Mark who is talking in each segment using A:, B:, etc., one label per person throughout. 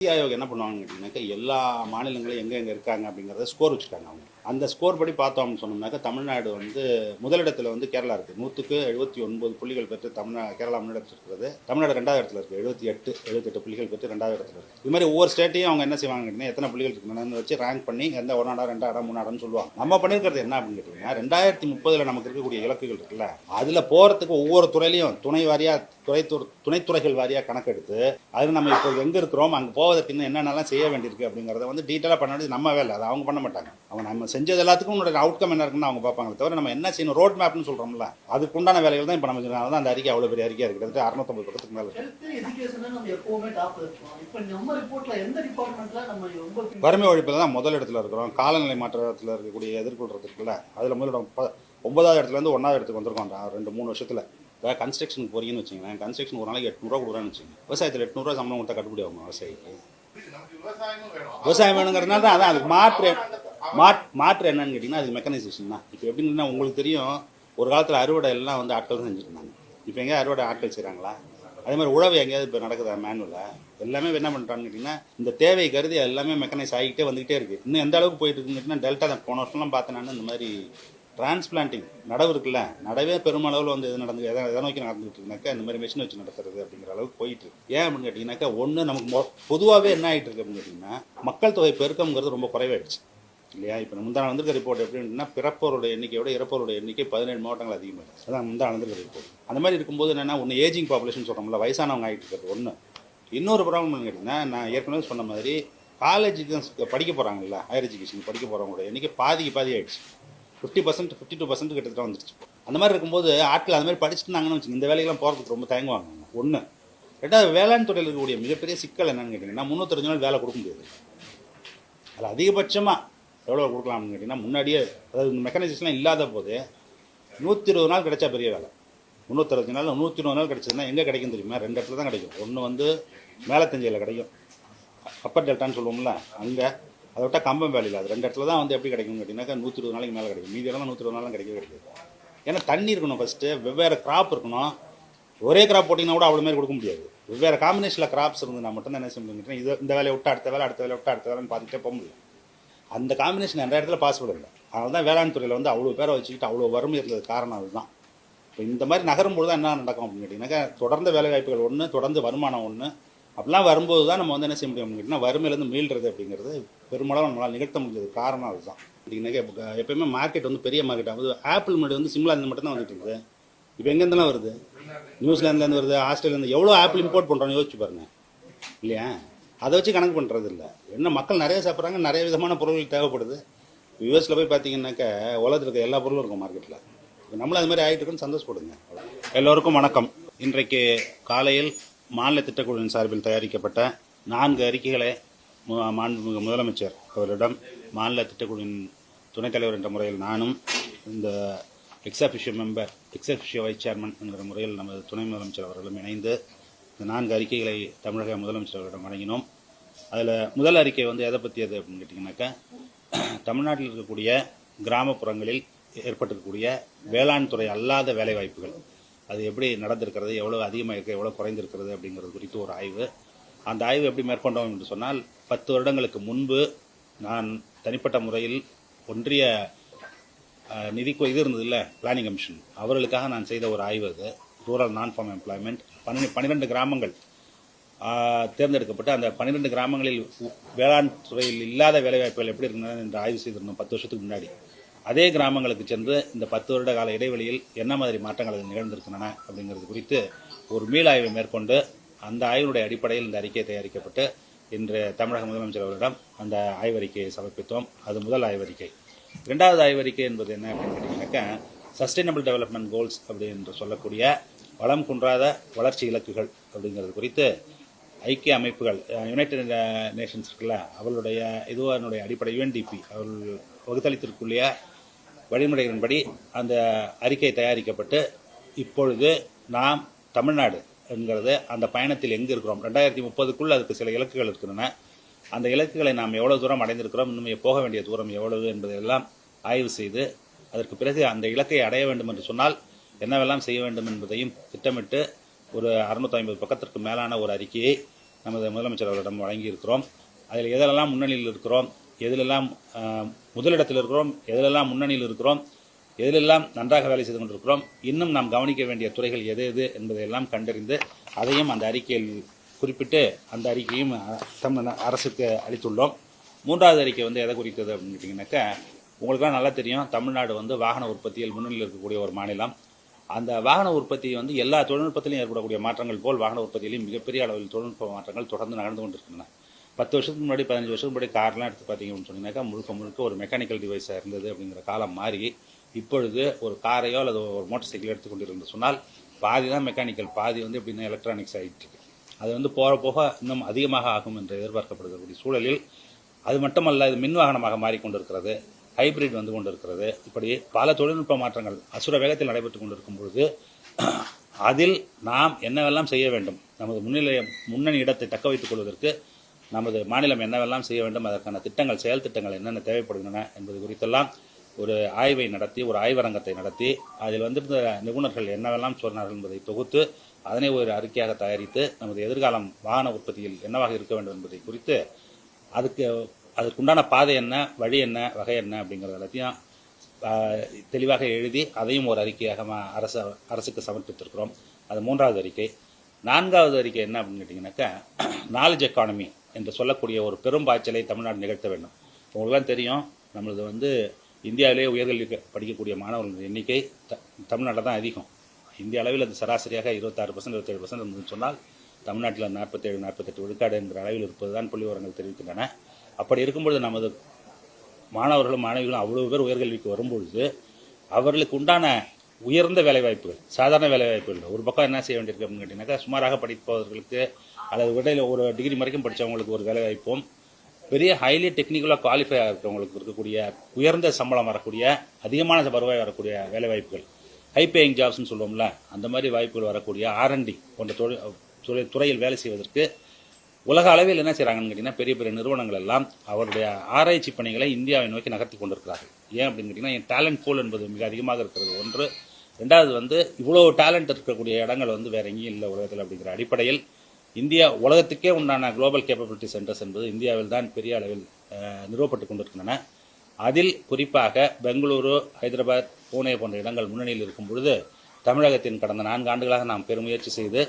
A: நிதி ஆயோக் என்ன பண்ணுவாங்கன்னு கேட்டிங்கனாக்கா எல்லா மாநிலங்களும் எங்கே எங்கே இருக்காங்க அப்படிங்கிறத ஸ்கோர் வச்சுருக்காங்க அவங்க. அந்த ஸ்கோர் படி பார்த்தோம்னு சொன்னோம்னாக்கா தமிழ்நாடு வந்து முதலிடத்தில் வந்து கேரளா இருக்குது நூற்றுக்கு எழுபத்தி ஒன்பது புள்ளிகள் பெற்று தமிழ்நா கேரளா முன்னெடுத்து இருக்கிறது. தமிழ்நாடு ரெண்டாவது இடத்துல இருக்குது எழுபத்தி எட்டு எழுபத்தெட்டு புள்ளிகள் பெற்று ரெண்டாவது இடத்துல இருக்குது இது மாதிரி ஒவ்வொரு ஸ்டேட்டையும் அவங்க என்ன செய்வாங்க எத்தனை புள்ளிகள் இருக்குன்னு வச்சு ரேங்க் பண்ணி எந்த ஒரு இடம் ரெண்டாவது இடம் மூணாயிரம்னு சொல்லுவாங்க. நம்ம பண்ணியிருக்கிறது என்ன அப்படின்னு கேட்டிங்கன்னா ரெண்டாயிரத்தி முப்பதில் நமக்கு இருக்கக்கூடிய இலக்குகள் இருக்குல்ல அதில் போகிறதுக்கு ஒவ்வொரு துறையிலையும் துணை வாரியாக துறை துணைத்துறைகள் வாரியாக கணக்கெடுத்து அதில் நம்ம இப்போ எங்கே இருக்கிறோம் அங்கே போவதற்கு இன்னும் என்னென்னலாம் செய்ய வேண்டியிருக்கு அப்படிங்கிறத வந்து டீட்டெயிலாக பண்ண வேண்டியது நம்ம வேலை. அதை அவங்க பண்ண மாட்டாங்க. அவங்க நம்ம செஞ்சது எல்லாத்துக்கும் உன்னோட அவுட்கம் என்ன இருக்குன்னு அவங்க பார்ப்பாங்களே தவிர நம்ம என்ன செய்யணும் ரோட் மேப்னு சொல்கிறோம்ல அதுக்கு உண்டான வேலைகள் தான் இப்போ நம்ம செய்யணும். தான் அந்த அறிக்கை அவ்வளோ பெரிய அறிக்கையாக இருக்குது. கிட்டத்தட்ட அறுநூத்தம்பது பக்கத்துக்கு மேலே. இருக்கு
B: ஹெல்த் எஜுகேஷன் நம்ம எப்பவுமே டாப்ல இருக்கோம் இப்ப நம்ம ரிப்போர்ட்ல எந்த டிபார்ட்மெண்ட்ல நம்ம ரொம்ப பின்-
A: வறுமை ஒழிப்பில் தான் முதல் இடத்துல இருக்கிறோம். காலநிலை மாற்றத்தில் இருக்கக்கூடிய எதிர்கொள்றது இருக்குல்ல அதில் முதலிடம் ஒன்பதாவது இடத்துலேருந்து ஒன்றாவது இடத்துக்கு வந்திருக்கோம் ரெண்டு மூணு வருஷத்தில். இப்போ கன்ஸ்ட்ரக்ஷனுக்கு போறீங்கன்னு வச்சுங்களேன் கன்ஸ்ட்ரக்ஷன் ஒரு நாளைக்கு எட்நூறுவா கொடுக்குறான்னு வச்சுங்க விவசாயத்தில் எட்நூறுவா சம்பளம் கொடுத்தா கட்டுப்படி ஆகும்? விவசாயிக்கு. விவசாயம் வேணுங்கிறதுனால தான் அதான் அதுக்கு மாற்று மாட் மாற்று என்னன்னு கேட்டிங்கன்னா அது மெக்கனைசேஷன் தான். இப்போ எப்படின்னா உங்களுக்கு தெரியும் ஒரு காலத்தில் அறுவடை எல்லாம் வந்து ஆட்கள் தான் செஞ்சுட்டு இப்போ எங்கேயாவது அறுவடை ஆட்கள் செய்கிறாங்களா அதே மாதிரி உழவு எங்கேயாவது இப்போ நடக்குதா மேனுவலாக எல்லாமே என்ன பண்ணுறான்னு கேட்டிங்கன்னா இந்த தேவை கருதி எல்லாமே மெக்கனைஸ் ஆகிக்கிட்டே வந்துகிட்டே இருக்குது இன்னும் எந்த அளவுக்கு போயிட்டு இருக்குன்னு கேட்டிங்கன்னா டெல்டா தான். போன வருஷம்லாம் பார்த்தேன் நான் இந்த மாதிரி டிரான்ஸ்பிளான்டிங் நடவு இருக்குல்ல நடவே பெருமளவில் வந்து எது நடந்து எதை எதை நோக்கி நடந்துகிட்டு இருக்குனாக்கா இந்த மாதிரி மிஷின் வச்சு நடத்துறது அப்படிங்கிற அளவுக்கு போயிட்டு இருக்கு. ஏன் அப்படின்னு கேட்டிங்கனாக்கா ஒன்று நமக்கு பொதுவாகவே என்ன ஆகிட்டு இருக்கு அப்படின்னு கேட்டிங்கன்னா மக்கள் தொகை பெருக்கம்ங்கிறது ரொம்ப குறைவாயிடுச்சு. இல்லையா? இப்போ முந்தான வந்திருக்க ரிப்போர்ட் எப்படின்னா பிறப்போரோட எண்ணிக்கையோட இறப்போரோட எண்ணிக்கை பதினேழு மாவட்டங்கள் அதிகமாக இருக்குது அதான் முந்தான வந்திருக்க ரிப்போர்ட் அந்த மாதிரி இருக்கும்போது என்னென்னா ஒன்று ஏஜிங் பாப்புலேஷன் சொல்கிறோம்ல வயசானவங்க ஆகிட்டு இருக்கிறது ஒன்று இன்னொரு ப்ராப்ளம் கேட்டிங்கன்னா நான் ஏற்கனவே சொன்ன மாதிரி காலேஜ் படிக்க போகிறாங்கல்ல ஹையர் எஜுகேஷன் படிக்க போகிறவங்களோட எண்ணிக்கை பாதிக்கு பாதி ஆகிடுச்சு fifty percent fifty two percent கிட்டத்தட்ட வந்துருச்சு. அந்த மாதிரி இருக்கும்போது ஆட்கள் அந்த மாதிரி படிச்சுட்டாங்கன்னு வச்சுங்க இந்த வேலைக்கெல்லாம் போகிறதுக்கு ரொம்ப தயங்குவாங்க. ஒன்று ரெண்டாவது வேளாண் துறையில் இருக்கக்கூடிய மிகப்பெரிய சிக்கல் என்னன்னு கேட்டிங்கன்னா முந்நூற்றஞ்சு நாள் வேலை கொடுக்க முடியாது. அதில் அதிகபட்சமாக எவ்வளோ கொடுக்கலாம்னு கேட்டிங்கன்னா முன்னாடியே அதாவது இந்த மெக்கானிசேஷன்லாம் இல்லாத போது நூற்றி இருபது நாள் கிடைச்சா பெரிய வேலை. முந்நூற்றஞ்சு நாள் நூற்றி இருபது நாள் கிடச்சதுன்னா எங்கே கிடைக்கும் தெரியுமா? ரெண்டு இடத்துல தான் கிடைக்கும். ஒன்று வந்து மேலத்தஞ்சையில் கிடைக்கும். அப்பர் டெல்டான்னு சொல்லுவோம்ல அங்கே. அதை விட்டால் கம்பம் வேலையில் அது ரெண்டு இடத்துல தான் வந்து எப்படி கிடைக்கும்னு கேட்டிங்கனாக்கா நூற்றி இருபது நாளைக்கு மேலே கிடைக்கும். மீதி இடம் நூற்றி இருபது நாளும் கிடைக்கவே கிடைக்காது. ஏன்னா தண்ணி இருக்கணும் ஃபஸ்ட்டு வெவ்வேறு கிராப் இருக்கணும். ஒரே கிராப் போட்டிங்கன்னா கூட அவ்வளோ மாதிரி கொடுக்க முடியாது. வெவ்வேறு காம்பினேஷனில் கிராப்ஸ் இருந்ததுனா மட்டும் தான் என்ன செய்ய முடியும் இது இந்த வேலையை விட்டு அடுத்த வேலை அடுத்த வேலை விட்டு அடுத்த வேலைன்னு பார்த்துட்டே போக முடியும். அந்த காம்பினேஷன் நிறைய இடத்துல பாசிபிள் இல்லை. அதனால தான் வேளாண் துறையில் வந்து அவ்வளோ பேரை வச்சுக்கிட்டு அவ்வளோ வறுமை இருந்தது காரணம் அதுதான். இப்போ இந்த மாதிரி நகரும்போது தான் என்ன நடக்கும் அப்படின்னு கேட்டிங்கன்னாக்கா தொடர்ந்து வேலை வாய்ப்புகள் ஒன்று தொடர்ந்து வருமானம் ஒன்று அப்படிலாம் வரும்போது தான் நம்ம வந்து என்ன செய்ய முடியும் அப்படின்னா வறுமையிலேருந்து மீள்றது அப்படிங்கிறது பெருமளவு நம்மளால் நிகழ்த்த முடிஞ்சது காரணம் அதுதான். அப்படின்னாக்கா இப்போ எப்பயுமே மார்க்கெட் வந்து பெரிய மார்க்கெட் ஆகுது ஆப்பிள் முன்னாடி வந்து சிம்லாந்து மட்டும் தான் வந்துட்டு இருக்குது இப்போ எங்கேருந்துலாம் வருது? நியூசிலாந்துலேருந்து வருது ஆஸ்திரேலியாந்து எவ்வளோ ஆப்பிள் இம்போர்ட் பண்ணுறோன்னு யோசிச்சு பாருங்க. இல்லையா? அதை வச்சு கணக்கு பண்ணுறது இல்லை என்ன மக்கள் நிறைய சாப்பிட்றாங்க நிறைய விதமான பொருட்கள் தேவைப்படுது. யூஎஸில் போய் பார்த்தீங்கன்னாக்கா உலகத்தில் இருக்க எல்லா பொருளும் இருக்கும் மார்க்கெட்டில் நம்மளும் அது மாதிரி ஆகிட்டு இருக்குன்னு சந்தோஷப்படுங்க. எல்லோருக்கும் வணக்கம். இன்றைக்கு காலையில் மாநில திட்டக்குழுவின் சார்பில் தயாரிக்கப்பட்ட நான்கு அறிக்கைகளை மு- மாண்புமிகு முதலமைச்சர் அவரிடம் மாநில திட்டக்குழுவின் துணைத் தலைவர் என்ற முறையில் நானும் இந்த ex officio member ex officio vice chairman என்கிற முறையில் நமது துணை முதலமைச்சர் அவர்களும் இணைந்து இந்த நான்கு அறிக்கைகளை தமிழக முதலமைச்சர் அவர்களிடம் வழங்கினோம். அதில் முதல் அறிக்கை வந்து எதை பற்றியது அப்படின்னு கேட்டிங்கனாக்கா தமிழ்நாட்டில் இருக்கக்கூடிய கிராமப்புறங்களில் ஏற்பட்டிருக்கக்கூடிய வேளாண் துறை அல்லாத வேலைவாய்ப்புகள் அது எப்படி நடந்திருக்கிறது எவ்வளோ அதிகமாக இருக்குது எவ்வளோ குறைந்திருக்கிறது அப்படிங்கிறது குறித்து ஒரு ஆய்வு. அந்த ஆய்வு எப்படி மேற்கொண்டோம் என்று சொன்னால் பத்து வருடங்களுக்கு முன்பு நான் தனிப்பட்ட முறையில் ஒன்றிய நிதிக்கு இது இருந்தது இல்லை பிளானிங் கமிஷன் அவர்களுக்காக நான் செய்த ஒரு ஆய்வு அது. ரூரல் நான் ஃபார்ம் எம்ப்ளாய்மெண்ட் பன்னெண்டு பன்னிரெண்டு கிராமங்கள். தேர்ந்தெடுக்கப்பட்டு அந்த பன்னிரெண்டு கிராமங்களில் உ- வேளாண் துறையில் இல்லாத வேலைவாய்ப்புகள் எப்படி இருக்கின்றன என்று ஆய்வு செய்திருந்தோம் பத்து வருஷத்துக்கு முன்னாடி. அதே கிராமங்களுக்கு சென்று இந்த பத்து வருட கால இடைவெளியில் என்ன மாதிரி மாற்றங்கள் அதில் நிகழ்ந்திருக்கின்றன அப்படிங்கிறது குறித்து ஒரு மீளாய்வை மேற்கொண்டு அந்த ஆய்வினுடைய அடிப்படையில் இந்த அறிக்கை தயாரிக்கப்பட்டு இன்று தமிழக முதலமைச்சர் அவரிடம் அந்த ஆய்வறிக்கையை சமர்ப்பித்தோம். அது முதல் ஆய்வறிக்கை. இரண்டாவது ஆய்வறிக்கை என்பது என்ன அப்படின்னு கேட்டிங்கனாக்கா சஸ்டைனபிள் டெவலப்மெண்ட் கோல்ஸ் அப்படி என்று சொல்லக்கூடிய வளம் குன்றாத வளர்ச்சி இலக்குகள் அப்படிங்கிறது குறித்து ஐக்கிய அமைப்புகள் யுனைடெட் நேஷன்ஸ் இருக்குல்ல அவர்களுடைய இதுவனுடைய அடிப்படை யுஎன்டிபி அவள் வகுத்தளித்திற்குள்ளே வழிமுறைகளின்படி அந்த அறிக்கை தயாரிக்கப்பட்டு இப்பொழுது நாம் தமிழ்நாடு என்கிறது அந்த பயணத்தில் எங்கே இருக்கிறோம்? ரெண்டாயிரத்தி முப்பதுக்குள் அதுக்கு சில இலக்குகள் இருக்கின்றன. அந்த இலக்குகளை நாம் எவ்வளோ தூரம் அடைந்திருக்கிறோம்? இன்னும் போக வேண்டிய தூரம் எவ்வளவு என்பதையெல்லாம் ஆய்வு செய்து அதற்கு பிறகு அந்த இலக்கை அடைய வேண்டும் என்று சொன்னால் என்னவெல்லாம் செய்ய வேண்டும் என்பதையும் திட்டமிட்டு ஒரு அறுநூத்தி ஐம்பது பக்கத்திற்கு மேலான ஒரு அறிக்கையை நமது முதலமைச்சர் அவர்களிடம் வழங்கியிருக்கிறோம். அதில் எதிலெல்லாம் முன்னணியில் இருக்கிறோம்? எதிலெல்லாம் முதலிடத்தில் இருக்கிறோம்? எதிலெல்லாம் முன்னணியில் இருக்கிறோம்? எதிலெல்லாம் நன்றாக வேலை செய்து கொண்டிருக்கிறோம்? இன்னும் நாம் கவனிக்க வேண்டிய துறைகள் எது எது என்பதையெல்லாம் கண்டறிந்து அதையும் அந்த அறிக்கையில் குறிப்பிட்டு அந்த அறிக்கையும் தமிழ் அரசுக்கு அளித்துள்ளோம். மூன்றாவது அறிக்கை வந்து எதை குறித்தது அப்படின்னு கேட்டிங்கனாக்கா உங்களுக்குலாம் நல்லா தெரியும். தமிழ்நாடு வந்து வாகன உற்பத்தியில் முன்னணியில் இருக்கக்கூடிய ஒரு மாநிலம். அந்த வாகன உற்பத்தி வந்து எல்லா தொழில்நுட்பத்திலையும் ஏற்படக்கூடிய மாற்றங்கள் போல் வாகன உற்பத்தியிலையும் மிகப்பெரிய அளவில் தொழில்நுட்ப மாற்றங்கள் தொடர்ந்து நடந்து கொண்டிருக்கின்றன. பத்து வருஷத்துக்கு முன்னாடி பதினஞ்சு வருஷத்துக்கு முன்னாடி கார்லாம் எடுத்து பார்த்தீங்கன்னு சொன்னீங்கன்னாக்கா முழுக்க முழுக்க ஒரு மெக்கானிக்கல் டிவைஸாக இருந்தது அப்படிங்கிற காலம் மாறி இப்பொழுது ஒரு காரையோ அல்லது ஒரு மோட்டார் சைக்கிள் எடுத்துக்கொண்டிருந்து சொன்னால் பாதி தான் மெக்கானிக்கல் பாதி வந்து எப்படின்னா எலக்ட்ரானிக்ஸ் ஆகிட்டு இருக்கு. அது வந்து போக போக இன்னும் அதிகமாக ஆகும் என்று எதிர்பார்க்கப்படுகிற சூழலில் அது மட்டுமல்ல இது மின் வாகனமாக மாறிக்கொண்டிருக்கிறது. ஹைபிரிட் வந்து கொண்டிருக்கிறது. இப்படி பல தொழில்நுட்ப மாற்றங்கள் அசுர வேகத்தில் நடைபெற்று கொண்டிருக்கும் பொழுது அதில் நாம் என்னவெல்லாம் செய்ய வேண்டும் நமது முன்னிலை முன்னணி இடத்தை தக்க வைத்துக் கொள்வதற்கு நமது மாநிலம் என்னவெல்லாம் செய்ய வேண்டும் அதற்கான திட்டங்கள் செயல் திட்டங்கள் என்னென்ன தேவைப்படுகின்றன என்பது குறித்தெல்லாம் ஒரு ஆய்வை நடத்தி ஒரு ஆய்வரங்கத்தை நடத்தி அதில் வந்திருந்த நிபுணர்கள் என்னவெல்லாம் சொன்னார்கள் என்பதை தொகுத்து அதனை ஒரு அறிக்கையாக தயாரித்து நமது எதிர்காலம் வாகன உற்பத்தியில் என்னவாக இருக்க வேண்டும் என்பதை குறித்து அதுக்கு அதுக்குண்டான பாதை என்ன வழி என்ன வகை என்ன அப்படிங்கிறது எல்லாத்தையும் தெளிவாக எழுதி அதையும் ஒரு அறிக்கையாக அரச அரசு அரசுக்கு சமர்ப்பித்திருக்கிறோம். அது மூன்றாவது அறிக்கை. நான்காவது அறிக்கை என்ன அப்படின்னு கேட்டிங்கனாக்கா நாலேஜ் எக்கானமி என்று சொல்லக்கூடிய ஒரு பெரும் பாய்ச்சலை தமிழ்நாடு நிகழ்த்த வேண்டும். உங்களுக்குலாம் தெரியும் நம்மளது வந்து இந்தியாவிலேயே உயர்கல்வி படிக்கக்கூடிய மாணவர்களின் எண்ணிக்கை த தமிழ்நாட்டில் தான் அதிகம். இந்திய அளவில் அது சராசரியாக இருபத்தாறு பர்சன்ட் இருபத்தேழு பர்சன்ட் இருந்ததுன்னு சொன்னால் தமிழ்நாட்டில் நாற்பத்தேழு நாற்பத்தெட்டு விழுக்காடு என்கிற அளவில் இருப்பதுதான் புள்ளி விவரங்கள் தெரிவிக்கின்றன. அப்படி இருக்கும்பொழுது நமது மாணவர்களும் மாணவிகளும் அவ்வளவு பேர் உயர்கல்விக்கு வரும்பொழுது அவர்களுக்கு உண்டான உயர்ந்த வேலைவாய்ப்புகள் சாதாரண வேலைவாய்ப்புகள் ஒரு பக்கம் என்ன செய்ய வேண்டியிருக்கு அப்படின்னு கேட்டிங்கனாக்கா சுமாராக படிப்பவர்களுக்கு அல்லது இடையில ஒரு டிகிரி வரைக்கும் படித்தவங்களுக்கு ஒரு வேலைவாய்ப்பும் பெரிய ஹைலி டெக்னிக்கலாக குவாலிஃபை இருக்கிறவங்களுக்கு இருக்கக்கூடிய உயர்ந்த சம்பளம் வரக்கூடிய அதிகமான வருவாய் வரக்கூடிய வேலைவாய்ப்புகள். ஹை பேயிங் ஜாப்ஸ்னு சொல்லுவோம்ல அந்த மாதிரி வாய்ப்புகள் வரக்கூடிய ஆர்என்டி போன்ற தொழில் தொழில் துறையில் வேலை செய்வதற்கு உலக அளவில் என்ன செய்கிறாங்கன்னு கேட்டிங்கன்னா பெரிய பெரிய நிறுவனங்கள் எல்லாம் அவருடைய ஆராய்ச்சி பணிகளை இந்தியாவை நோக்கி நகர்த்தி கொண்டிருக்கிறார்கள். ஏன் அப்படின்னு கேட்டிங்கன்னா என் டேலண்ட் போல் என்பது மிக அதிகமாக இருக்கிறது. ஒன்று ரெண்டாவது வந்து இவ்வளோ டேலண்ட் இருக்கக்கூடிய இடங்கள் வந்து வேற எங்கேயும் இல்லை உலகத்தில் அப்படிங்கிற அடிப்படையில் இந்தியா உலகத்துக்கே உண்டான குளோபல் கேப்பபிலிட்டி சென்டர்ஸ் என்பது இந்தியாவில் தான் பெரிய அளவில் நிறுவப்பட்டு கொண்டிருக்கின்றன. அதில் குறிப்பாக பெங்களூரு ஹைதராபாத் பூனே போன்ற இடங்கள் முன்னணியில் இருக்கும் பொழுது தமிழகத்தின் கடந்த நான்கு ஆண்டுகளாக நாம் பெருமுயற்சி செய்து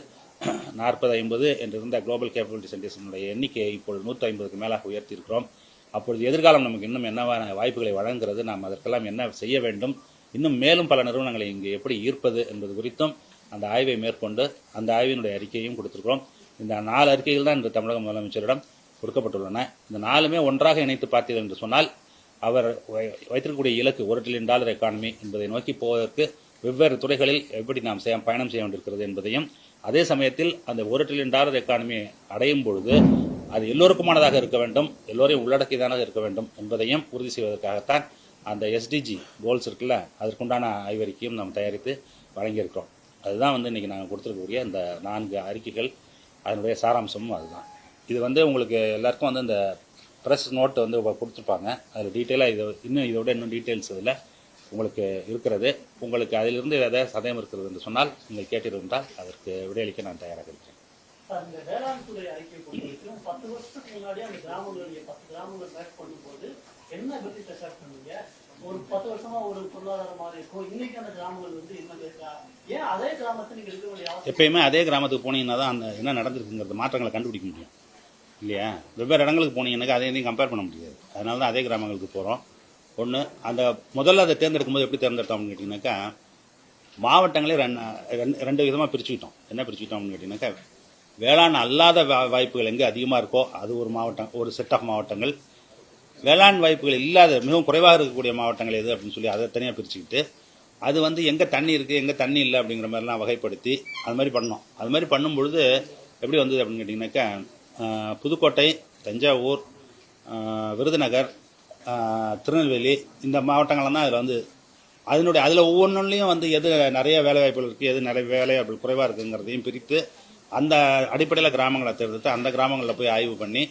A: நாற்பது ஐம்பது என்றிருந்த குளோபல் கேப்பபிலிட்டி சென்டர்ஸினுடைய எண்ணிக்கையை இப்பொழுது நூற்றி ஐம்பதுக்கு மேலாக உயர்த்தியிருக்கிறோம். அப்பொழுது எதிர்காலம் நமக்கு இன்னும் என்னவான வாய்ப்புகளை வழங்குகிறது நாம் அதற்கெல்லாம் என்ன செய்ய வேண்டும் இன்னும் மேலும் பல நிறுவனங்களை இங்கு எப்படி ஈர்ப்பது என்பது குறித்தும் அந்த ஆய்வை மேற்கொண்டு அந்த ஆய்வினுடைய அறிக்கையும் கொடுத்திருக்கிறோம். இந்த நாலு அறிக்கைகள் தான் இன்று தமிழக முதலமைச்சரிடம் கொடுக்கப்பட்டுள்ளன. இந்த நாலுமே ஒன்றாக இணைத்து பார்த்தீர்கள் என்று சொன்னால் அவர் வை- வைத்திருக்கக்கூடிய இலக்கு ஒரு ட்ரில்லியன் டாலர் எக்கானமி என்பதை நோக்கி போவதற்கு வெவ்வேறு துறைகளில் எப்படி நாம் செய்ய பயணம் செய்ய வேண்டியிருக்கிறது என்பதையும் அதே சமயத்தில் அந்த ஒரு ட்ரில்லியன் டாலர் எக்கானமி அடையும் பொழுது அது எல்லோருக்குமானதாக இருக்க வேண்டும் எல்லோரையும் உள்ளடக்கியதானதாக இருக்க வேண்டும் என்பதையும் உறுதி செய்வதற்காகத்தான் அந்த எஸ்டிஜி கோல்ஸ் இருக்குல்ல அதற்குண்டான ஆய்வறிக்கையும் நாம் தயாரித்து வழங்கியிருக்கிறோம். அதுதான் வந்து இன்னைக்கு நாங்கள் கொடுத்துருக்கக்கூடிய இந்த நான்கு அறிக்கைகள். அதனுடைய சாராம்சமும் அதுதான். இது வந்து உங்களுக்கு எல்லாருக்கும் வந்து இந்த ப்ரெஸ் நோட்டு வந்து கொடுத்துருப்பாங்க. அதில் டீட்டெயிலாக இதை இன்னும் இதோட இன்னும் டீட்டெயில்ஸ் இதில் உங்களுக்கு இருக்கிறது. உங்களுக்கு அதிலிருந்து ஏதாவது சதயம் இருக்கிறது என்று சொன்னால் நீங்கள் கேட்டிருந்தால் அதற்கு விடையளிக்க நான் தயாராக இருக்கிறேன்.
B: சார், இந்த வேளாண் துறை அறிக்கை பொறுத்தவரைக்கும் பத்து வருஷத்துக்கு முன்னாடி அந்த கிராமங்களுடைய பத்து கிராமங்கள் மேப் பண்ணும்போது என்ன பெனிஃபிட் சார் பண்ணீங்க? ஒரு பத்து வருஷமா ஒரு பொருளாதாரம் மாறி இருக்கும் இன்னைக்கு அந்த கிராமங்கள் வந்து என்ன இருக்கா ஏன் அதே கிராமத்தை நீங்க இருக்க வேண்டிய அவசியம்
A: எப்பயுமே அதே கிராமத்துக்கு போனீங்கன்னா தான் அந்த என்ன நடந்திருக்குங்கிறது மாற்றங்களை கண்டுபிடிக்க முடியும். இல்லையா? வெவ்வேறு இடங்களுக்கு போனீங்கன்னாக்கா அதை எதையும் கம்பேர் பண்ண முடியாது. அதனால தான் அதே கிராமங்களுக்கு போகிறோம் ஒன்று அந்த முதல்ல அதை தேர்ந்தெடுக்கும் போது எப்படி தேர்ந்தெடுத்தோம்னு கேட்டிங்கனாக்கா மாவட்டங்களே ரெண்டு ரெண்டு ரெண்டு விதமாக பிரிச்சுக்கிட்டோம் என்ன பிரிச்சுக்கிட்டோம்னு கேட்டிங்கனாக்கா வேளாண் அல்லாத வா- வாய்ப்புகள் எங்கே அதிகமாக இருக்கோ அது ஒரு மாவட்டம் ஒரு செட் ஆஃப் மாவட்டங்கள். வேளாண் வாய்ப்புகள் இல்லாத மிகவும் குறைவாக இருக்கக்கூடிய மாவட்டங்கள் எது அப்படின்னு சொல்லி அதை தனியாக பிரிச்சுக்கிட்டு அது வந்து எங்கே தண்ணி இருக்குது எங்கே தண்ணி இல்லை அப்படிங்கிற மாதிரிலாம் வகைப்படுத்தி அது மாதிரி பண்ணோம். அது மாதிரி பண்ணும்பொழுது எப்படி வந்தது அப்படின்னு கேட்டிங்கனாக்கா புதுக்கோட்டை தஞ்சாவூர் விருதுநகர் திருநெல்வேலி இந்த மாவட்டங்கள்லாம் தான் அதில் வந்து அதனுடைய அதில் ஒவ்வொன்றுலையும் வந்து எது நிறைய வேலைவாய்ப்புகள் இருக்குது எது நிறைய வேலைவாய்ப்புகள் குறைவாக இருக்குங்கிறதையும் பிரித்து அந்த அடிப்படையில் கிராமங்களை தேர்ந்தெடுத்து அந்த கிராமங்களில் போய் ஆய்வு பண்ணி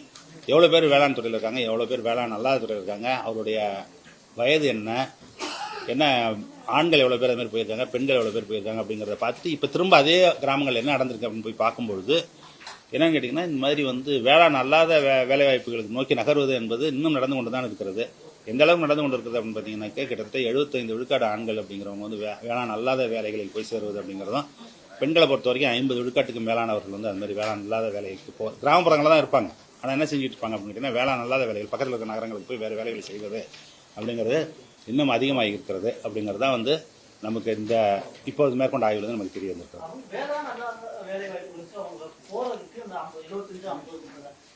A: எவ்வளோ பேர் வேளாண் துறையில் இருக்காங்க எவ்வளோ பேர் வேளாண் அல்லாத துறையில் இருக்காங்க அவருடைய வயது என்ன என்ன ஆண்கள் எவ்வளோ பேர் அது மாதிரி போயிருக்காங்க பெண்கள் எவ்வளோ பேர் போயிருக்காங்க அப்படிங்கிறத பார்த்து இப்போ திரும்ப அதே கிராமங்கள் என்ன நடந்திருக்கு அப்படின்னு போய் பார்க்கும்பொழுது என்னன்னு கேட்டிங்கன்னா இந்த மாதிரி வந்து வேளாண் அல்லாத வே வேலைவாய்ப்புகளுக்கு நோக்கி நகர்வது என்பது இன்னும் நடந்து கொண்டு தான் இருக்கிறது. எந்த அளவுக்கு நடந்து கொண்டு இருக்குது அப்படின்னு பார்த்தீங்கன்னாக்கா கிட்டத்தட்ட எழுபத்தைந்து விழுக்காடு ஆண்கள் அப்படிங்கிறவங்க வந்து வே வேளாண் அல்லாத வேலைகளில் போய் சேருவது அப்படிங்கிறதும் பெண்களை பொறுத்த வரைக்கும் ஐம்பது விழுக்காட்டுக்கு மேலானவர்கள் வந்து அந்த மாதிரி வேளாண் இல்லாத வேலைக்கு போ கிராமப்புறங்களில் தான் இருப்பாங்க. ஆனால் என்ன செஞ்சுட்டு இருப்பாங்க அப்படின்னு கேட்டிங்கன்னா வேளாண் அல்லாத வேலைகள் பக்கத்தில் இருக்கிற நகரங்களுக்கு போய் வேறு வேலைகள் செய்வது அப்படிங்கிறது இன்னும் அதிகமாக இருக்கிறது அப்படிங்கிறது தான் வந்து நமக்கு இந்த இப்போது மேற்கொண்ட ஆய்வுலேருந்து நமக்கு தெரிய வந்திருக்கிறது
B: அவங்க வேளாண் அல்லாத வேலை வாய்ப்புகளுக்கு அவங்க போறதுக்கு அந்த ஐம்பது இருபத்தஞ்சு ஐம்பது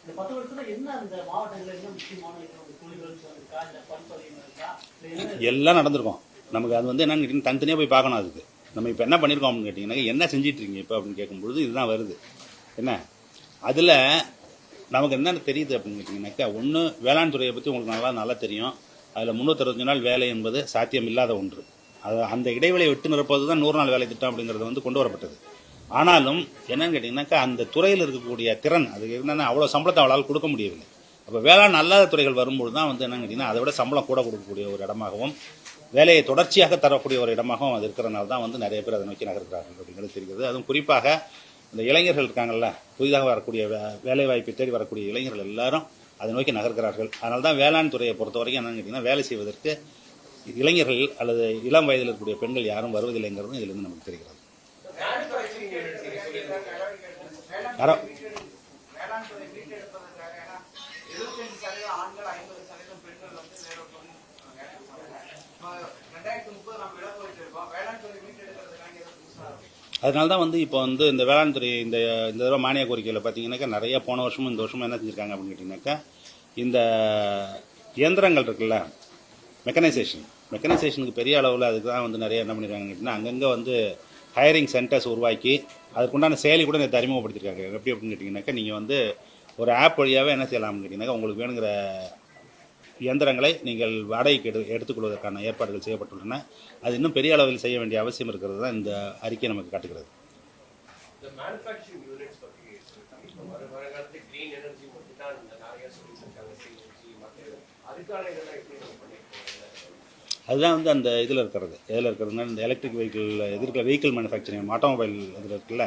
B: இந்த பத்து வருஷத்துல என்ன அந்த மாவட்டங்கள்ல என்ன முக்கியமான இது வந்து இருக்கா இல்ல என்ன
A: எல்லாம் நடந்திருக்கும். நமக்கு அது வந்து என்னன்னு கேட்டிங்கன்னா தனித்தனியாக போய் பார்க்கணும் அதுக்கு. நம்ம இப்போ என்ன பண்ணியிருக்கோம் அப்படின்னு கேட்டிங்கன்னா என்ன செஞ்சிட்டு இருக்கீங்க இப்போ அப்படின்னு கேட்கும்பொழுது இதுதான் வருது. என்ன? அதில் நமக்கு என்னென்ன தெரியுது அப்படின்னு கேட்டிங்கன்னாக்கா ஒன்று வேளாண் துறையை பற்றி உங்களுக்கு நல்லா நல்லா தெரியும். அதில் முந்நூற்றறுபத்தஞ்சு நாள் வேலை என்பது சாத்தியம் இல்லாத ஒன்று. அது அந்த இடைவெளியை விட்டு நிரப்பது தான் நூறு நாள் வேலை திட்டம் அப்படிங்கிறது வந்து கொண்டு வரப்பட்டது. ஆனாலும் என்னன்னு கேட்டிங்கனாக்கா அந்த துறையில் இருக்கக்கூடிய திறன் அது என்னென்னா அவ்வளோ சம்பளத்தை அவளால் கொடுக்க முடியவில்லை. அப்போ வேளாண் அல்லாத துறைகள் வரும்போது தான் வந்து என்னன்னு கேட்டிங்கன்னா அதை விட சம்பளம் கூட கொடுக்கக்கூடிய ஒரு இடமாகவும் வேலையை தொடர்ச்சியாக தரக்கூடிய ஒரு இடமாகவும் அது இருக்கிறனால தான் வந்து நிறைய பேர் அதை நோக்கி நகர்கிறார்கள் அப்படிங்கிறது தெரிகிறது. அதுவும் குறிப்பாக இந்த இளைஞர்கள் இருக்காங்கல்ல புதிதாக வரக்கூடிய வே- வேலை வாய்ப்பை தேடி வரக்கூடிய இளைஞர்கள் எல்லாரும் அதை நோக்கி நகர்கிறார்கள். அதனால தான் வேளாண் துறையை பொறுத்த வரைக்கும் என்னன்னு கேட்டிங்கன்னா வேலை செய்வதற்கு இளைஞர்கள் அல்லது இளம் வயதில் இருக்கக்கூடிய பெண்கள் யாரும் வருவதில்லைங்கிறதும் இதிலிருந்து நமக்கு தெரிகிறது. யாரோ?
C: வந்து
A: அதனால தான் வந்து இப்போ வந்து இந்த வேளாண் துறை இந்த இந்த தடவை மானிய கோரிக்கையில் பார்த்தீங்கன்னாக்கா நிறைய போன வருஷமும் இந்த வருஷமும் என்ன செஞ்சுருக்காங்க அப்படின்னு கேட்டிங்கனாக்கா இந்த இயந்திரங்கள் இருக்குல்ல மெக்கனைசேஷன் மெக்கனைசேஷனுக்கு பெரிய அளவில் அதுக்கு தான் வந்து நிறைய என்ன பண்ணியிருக்காங்க கேட்டிங்கன்னா அங்கங்கே வந்து ஹையரிங் சென்டர்ஸ் உருவாக்கி அதுக்குண்டான செயலி கூட நேற்று அறிமுகப்படுத்திருக்காங்க. எப்படி அப்படின்னு கேட்டிங்கனாக்கா நீங்கள் வந்து ஒரு ஆப் வழியாகவே என்ன செய்யலாம்னு கேட்டிங்கனாக்கா உங்களுக்கு வேணுங்கிற இயந்திரங்களை நீங்கள் வாடகைக்கு எடு எடுத்துக்கொள்வதற்கான ஏற்பாடுகள் செய்யப்பட்டுள்ளன. அது இன்னும் பெரிய அளவில் செய்ய வேண்டிய அவசியம் இருக்கிறது தான் இந்த அறிக்கை நமக்கு காட்டுகிறது.
D: அதுக்கான இதெல்லாம் எப்படி நம்ம பண்ணியிருக்கோம்
A: அதுதான் வந்து அந்த இதில் இருக்கிறது. எதில் இருக்கிறதுனா இந்த எலக்ட்ரிக் வெஹிக்கிள் எதிர்க்கிற வெஹிக்கிள் மேனுஃபேக்சரிங் ஆட்டோமொபைல் இதில் இருக்குல்ல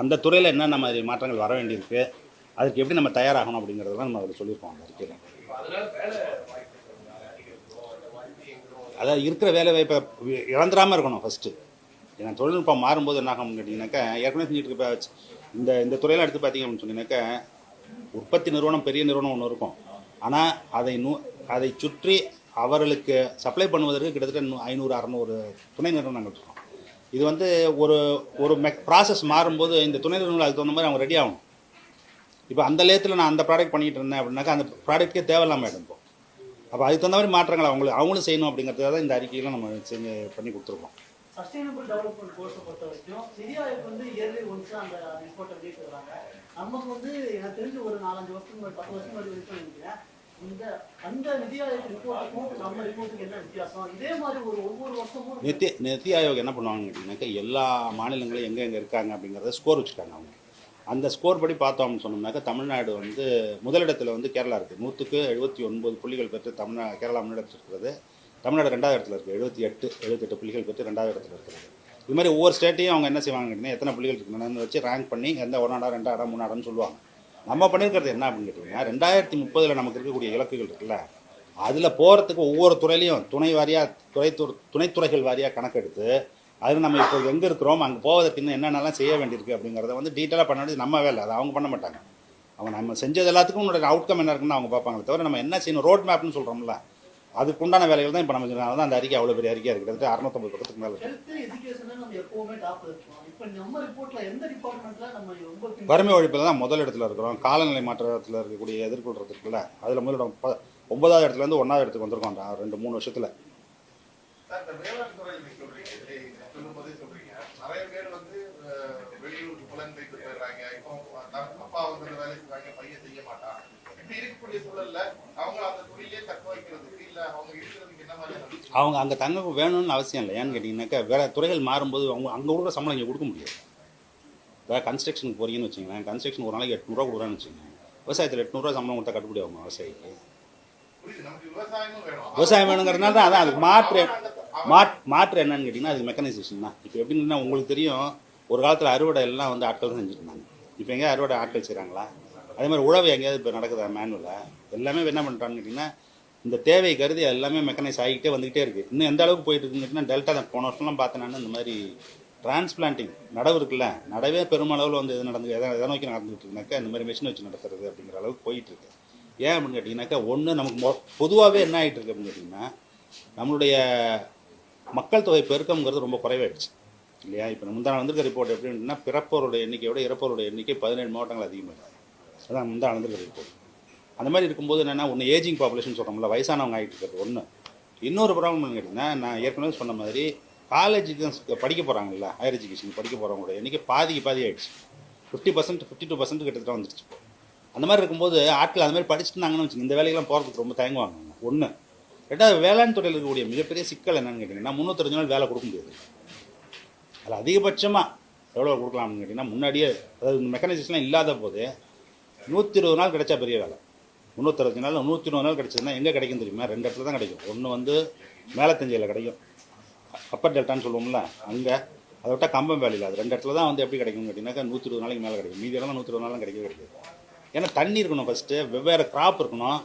A: அந்த துறையில் என்னென்ன மாதிரி மாற்றங்கள் வர வேண்டியிருக்கு அதுக்கு எப்படி நம்ம தயாராகணும் அப்படிங்கிறதெல்லாம் நம்ம அதில் சொல்லியிருக்கோம் அந்த அறிக்கையில் அதாவது இருக்கிற வேலை வாய்ப்பை இழந்துடாமல் இருக்கணும் ஃபஸ்ட்டு ஏன்னா தொழில்நுட்பம் மாறும்போது என்ன ஆகும்னு கேட்டிங்கனாக்கா ஏற்கனவே செஞ்சுட்டு இருக்க இந்த இந்த துறையில் எடுத்து பார்த்தீங்க அப்படின்னு சொன்னீங்கன்னாக்கா உற்பத்தி நிறுவனம் பெரிய நிறுவனம் ஒன்று இருக்கும். ஆனால் அதை நூ அதை சுற்றி அவர்களுக்கு சப்ளை பண்ணுவதற்கு கிட்டத்தட்ட ஐநூறு அறநூறு துணை நிறுவனங்கள் இருக்கும் இது வந்து ஒரு ஒரு மெக் ப்ராசஸ் மாறும்போது இந்த துணை நிறுவனங்கள் அதுக்கு தகுந்த மாதிரி அவங்க ரெடி ஆகணும். இப்போ அந்த லேத்தில் நான் அந்த ப்ராடக்ட் பண்ணிகிட்டு இருந்தேன் அப்படின்னாக்கா அந்த ப்ராடக்ட்கே தேவையில்லாமல் ஆகிடும் இப்போ. அப்போ அதுக்கு தகுந்த மாதிரி மாற்றங்கள் அவங்களுக்கு அவங்களும் செய்யணும் அப்படிங்கிறதுக்காக தான் இந்த அறிக்கையெல்லாம் நம்ம செஞ்சு பண்ணி கொடுத்துருக்கோம்.
B: சஸ்டைனபிள் டெவலப்மெண்ட் கோர்ஸை பொறுத்த வரைக்கும் வந்து இயர்லி ஒன்ஸ் அந்த ரிப்போர்ட்டை நமக்கு வந்து எனக்கு தெரிஞ்சு ஒரு நாலஞ்சு வருஷம் பத்து வருஷம் வரைக்கும் நினைக்கிறேன். இந்த அந்த நிதி ஆயோக் ரிப்போர்ட்டுக்கும் நம்ம ரிப்போர்ட்டுக்கு என்ன வித்தியாசம்? இதே மாதிரி ஒரு ஒவ்வொரு வருஷமும்
A: நித்தி நித்தி ஆயோக் என்ன பண்ணுவாங்கன்னு கேட்டிங்கனாக்கா எல்லா மாநிலங்களும் எங்கே எங்கே இருக்காங்க அப்படிங்கிறத ஸ்கோர் வச்சுருக்காங்க அவங்க. அந்த ஸ்கோர் படி பார்த்தோம்னு சொன்னோம்னாக்கா தமிழ்நாடு வந்து முதலிடத்தில் வந்து கேரளா இருக்குது நூற்றுக்கு எழுபத்தி ஒன்பது புள்ளிகள் பெற்று தமிழ்நா கேரளா முன்னெடுத்து இருக்கிறது. தமிழ்நாடு ரெண்டாவது இடத்துல இருக்குது எழுபத்தி எட்டு எழுபத்தெட்டு புள்ளிகள் பெற்று ரெண்டாவது இடத்துல இருக்கிறது. இது மாதிரி ஒவ்வொரு ஸ்டேட்டையும் அவங்க என்ன செய்வாங்க கேட்டிங்கன்னா எத்தனை புள்ளிகள் இருக்குன்னு வச்சு ரேங்க் பண்ணி எந்த ஒரு ரெண்டாடா ரெண்டாம் இடம் மூணு இடம்னு சொல்லுவாங்க. நம்ம பண்ணியிருக்கிறது என்ன அப்படின்னு கேட்டிங்கன்னா ரெண்டாயிரத்தி முப்பதில் நமக்கு இருக்கக்கூடிய இலக்குகள் இருக்குல்ல அதில் போகிறதுக்கு ஒவ்வொரு துறையிலையும் துணை வாரியாக துறை துணைத்துறைகள் வாரியாக கணக்கெடுத்து அதில் நம்ம இப்போ எங்கே இருக்கிறோம் அங்கே போவதற்கு இன்னும் என்னென்னலாம் செய்ய வேண்டியிருக்கு அப்படிங்கிறத வந்து டீட்டெயிலாக பண்ண வேண்டியது நம்ம வேலை. அதை அவங்க பண்ண மாட்டாங்க. அவங்க நம்ம செஞ்சது எல்லாத்துக்கும் உன்னோட அவுட்கம் என்ன இருக்குன்னு அவங்க பார்ப்பாங்களே தவிர நம்ம என்ன செய்யணும் ரோட் மேப்னு சொல்கிறோம்ல அதுக்கு உண்டான வேலைகள் தான் இப்போ நம்ம. அதனால தான் அந்த அறிக்கை அவ்வளோ பெரிய அறிக்கையாக இருக்குது கிட்டத்தட்ட அறுநூத்தம்பது பக்கத்துக்கு மேலே இருக்கு.
B: ஹெல்த் எஜுகேஷன் நம்ம எப்பவுமே டாப்ல இருக்கோம் இப்போ நம்ம ரிப்போர்ட்ல எந்த டிபார்ட்மெண்ட்ல நம்ம ரொம்ப பின்
A: வறுமை ஒழிப்பில் தான் முதல் இடத்துல இருக்கிறோம். காலநிலை மாற்றத்தில் இருக்கக்கூடிய எதிர்கொள்றது இருக்குல்ல அதில் முதலிடம் ப ஒன்பதாவது இடத்துலேருந்து ஒன்றாவது இடத்துக்கு வந்திருக்கோம் ரெண்டு மூணு வருஷத்தில்.
C: அப்பா வந்து பையன் செய்ய மாட்டான். இப்படி இருக்கக்கூடிய சூழல்ல அவங்க அந்த துறையிலே தக்க வைக்கிறதுக்கு அவங்க
A: அங்கே தங்க வேணும்னு அவசியம் இல்லை. ஏன்னு கேட்டிங்கனாக்கா வேறு துறைகள் மாறும்போது அவங்க அங்கே கொடுக்குற சம்பளம் இங்கே கொடுக்க முடியாது. இப்போ கன்ஸ்ட்ரக்ஷனுக்கு போகிறீங்கன்னு வச்சுங்களேன் கன்ஸ்ட்ரக்ஷன் ஒரு நாளைக்கு எட்நூறுவா கொடுக்குறான்னு வச்சுக்கோங்க விவசாயத்தில் எட்நூறுவா சம்பளம் கொடுத்தா கட்டுப்படி ஆகும் விவசாயிக்கு? விவசாயம் வேணுங்கிறதுனால தான் அதான் அதுக்கு மாற்று மாற்று என்னன்னு கேட்டிங்கன்னா அதுக்கு மெக்கனைசேஷன் தான். இப்போ எப்படின்னா உங்களுக்கு தெரியும் ஒரு காலத்தில் அறுவடை எல்லாம் வந்து ஆட்கள் தான் செஞ்சுட்டு இப்போ எங்கேயாவது அறுவடை ஆட்கள் செய்கிறாங்களா அதே மாதிரி உழவு எங்கேயாவது இப்போ நடக்குதா மேனுவலாக எல்லாமே என்ன பண்ணுறான்னு கேட்டிங்கன்னா இந்த தேவை கருதி எல்லாமே மெக்கனைஸ் ஆகிக்கிட்டே வந்துகிட்டே இருக்குது இன்னும் எந்த அளவுக்கு போயிட்டு இருந்துச்சுன்னா டெல்டா தான். போன வருஷம்லாம் பார்த்தேன் நான் இந்த மாதிரி டிரான்ஸ்பிளான்டிங் நடவு இருக்குல்ல நடவே பெருமளவில் வந்து எது நடந்து எதை எதை நோக்கி நடந்துகிட்டு இருக்குனாக்கா இந்த மாதிரி மிஷின் வச்சு நடத்துறது அப்படிங்கிற அளவுக்கு போயிட்டு இருக்கு. ஏன் அப்படின்னு கேட்டிங்கனாக்கா ஒன்று நமக்கு பொதுவாகவே என்ன ஆகிட்டு இருக்கு அப்படின்னு கேட்டிங்கன்னா நம்மளுடைய மக்கள் தொகை பெருக்கம்ங்கிறது ரொம்ப குறைவாயிடுச்சு. இல்லையா? இப்போ முந்தான வந்திருக்க ரிப்போர்ட் எப்படின்னா பிறப்போருடைய எண்ணிக்கையோட இறப்போருடைய எண்ணிக்கை பதினேழு மாவட்டங்கள் அதிகமாக அதான் முந்தான வந்திருக்க ரிப்போர்ட் அந்த மாதிரி இருக்கும்போது என்னென்னா ஒன்று ஏஜிங் பாப்புலேஷன் சொல்கிறோம்ல வயசானவங்க ஆகிட்டு இருக்கிறது ஒன்று இன்னொரு ப்ராப்ளம் கேட்டிங்கன்னா நான் ஏற்கனவே சொன்ன மாதிரி காலேஜ் படிக்க போகிறாங்கல்ல ஹையர் எஜுகேஷன் படிக்க போகிறவங்களோட எண்ணிக்கை பாதிக்கு பாதி ஆகிடுச்சு fifty percent fifty two percent கிட்டத்தட்ட வந்துருச்சு இப்போ. அந்த மாதிரி இருக்கும்போது ஆட்கள் அந்த மாதிரி படிச்சுட்டாங்கன்னு இருந்தாங்கன்னு வச்சுங்க இந்த வேலைக்கெல்லாம் போகிறதுக்கு ரொம்ப தயங்குவாங்க. ஒன்று ரெண்டாவது வேளாண் துறையில் இருக்கக்கூடிய மிகப்பெரிய சிக்கல் என்னன்னு கேட்டிங்கன்னா முந்நூற்றஞ்சு நாள் வேலை கொடுக்க முடியாது. அது அதிகபட்சமாக எவ்வளோ கொடுக்கலாம்னு கேட்டிங்கன்னா முன்னாடியே அதாவது இந்த மெக்கானிசேஷன்லாம் இல்லாத போது நூற்றி இருபது நாள் கிடைச்சா பெரிய வேலை. முந்நூற்றஞ்சு நாள் நூற்றி நூறு நாள் கிடச்சதுன்னா எங்கே கிடைக்கும் தெரியுமா? ரெண்டு இடத்துல தான் கிடைக்கும். ஒன்று வந்து மேலத்தஞ்சையில் கிடைக்கும். அப்பர் டெல்டான்னு சொல்லுவோம்ல அங்கே. அதை விட்டால் கம்பம் வேலையில். அது ரெண்டு இடத்துல தான் வந்து எப்படி கிடைக்கும் கேட்டிங்கனாக்கா நூற்றி இருபது நாளைக்கு மேலே கிடைக்கும். மீதி இடம் நூற்றி இருபது நாளும் கிடைக்கவே கிடைக்காது. ஏன்னா தண்ணி இருக்கணும் ஃபஸ்ட்டு வெவ்வேறு கிராப் இருக்கணும்.